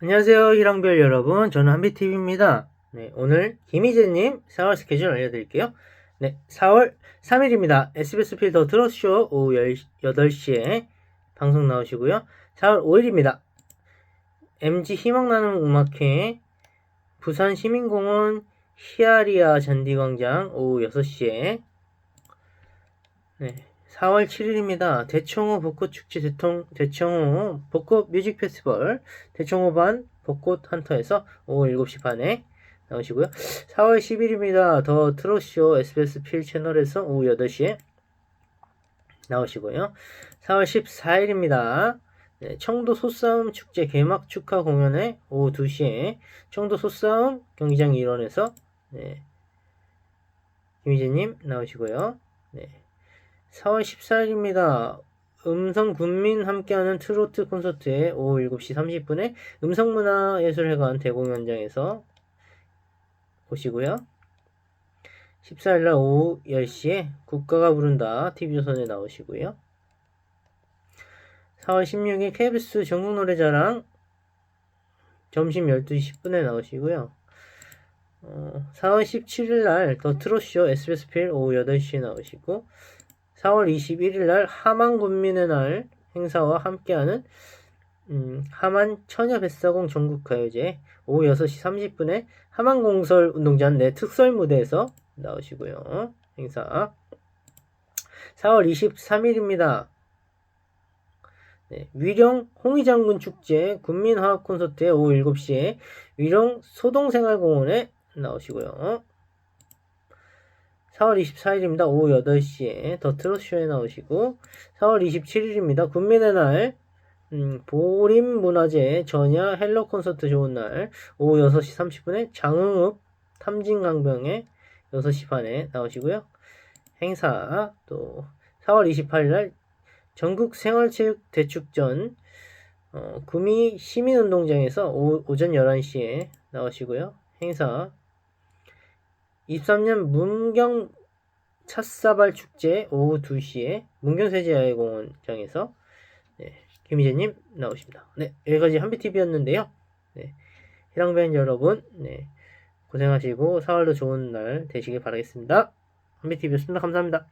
안녕하세요, 희랑별 여러분. 저는 한비TV입니다. 네, 오늘 김희재님 4월 스케줄 알려드릴게요. 네, 4월 3일입니다. SBS 필더 트롯쇼 오후 8시에 방송 나오시고요. 4월 5일입니다. MG 희망나는 음악회 부산 시민공원 히아리아 잔디광장 오후 6시에 네, 4월 7일입니다. 대청호 벚꽃축제 대통, 대청호 벚꽃 뮤직 페스티벌 대청호 반 벚꽃 한터에서 오후 7시 반에 나오시고요. 4월 10일입니다. 더 트롯쇼 SBS 필 채널에서 오후 8시에 나오시고요. 4월 14일입니다. 네, 청도 소싸움 축제 개막 축하 공연회 오후 2시에 청도 소싸움 경기장 일원에서 네, 김희재님 나오시고요. 네, 4월 14일입니다. 음성 군민 함께하는 트로트 콘서트에 오후 7시 30분에 음성문화예술회관 대공연장에서 오시고요. 14일날 오후 10시에 국가가 부른다 TV조선에 나오시고요. 4월 16일 KBS 전국노래자랑 점심 12시 10분에 나오시고요. 어, 4월 17일 날 더 트롯쇼 SBS 필 오후 8시에 나오시고 4월 21일 날 하만 군민의 날 행사와 함께하는 음, 하만 처녀 뱃사공 전국가요제 오후 6시 30분에 하만 공설 운동장 내 특설 무대에서 나오시고요. 행사 4월 23일입니다. 네, 위령 홍의장군 축제 군민화합 콘서트에 오후 7시에 위령 소동생활공원에 나오시고요. 4월 24일입니다. 오후 8시에 더 트롯 쇼에 나오시고 4월 27일입니다. 군민의 날 음, 보림문화재 전야 헬로 콘서트 좋은 날 오후 6시 30분에 장흥읍 탐진강병에 6시 반에 나오시고요. 행사 또 4월 28일 날 전국 생활체육 대축전 어, 구미 시민운동장에서 오, 오전 11시에 나오시고요. 행사 23년 문경 찻사발 축제 오후 2시에 문경세제야외공원장에서 네, 김희재님 나오십니다. 네, 여기까지 한비TV였는데요. 네, 희랑밴 여러분, 네, 고생하시고 4월도 좋은 날 되시길 바라겠습니다. 한비TV였습니다. 감사합니다.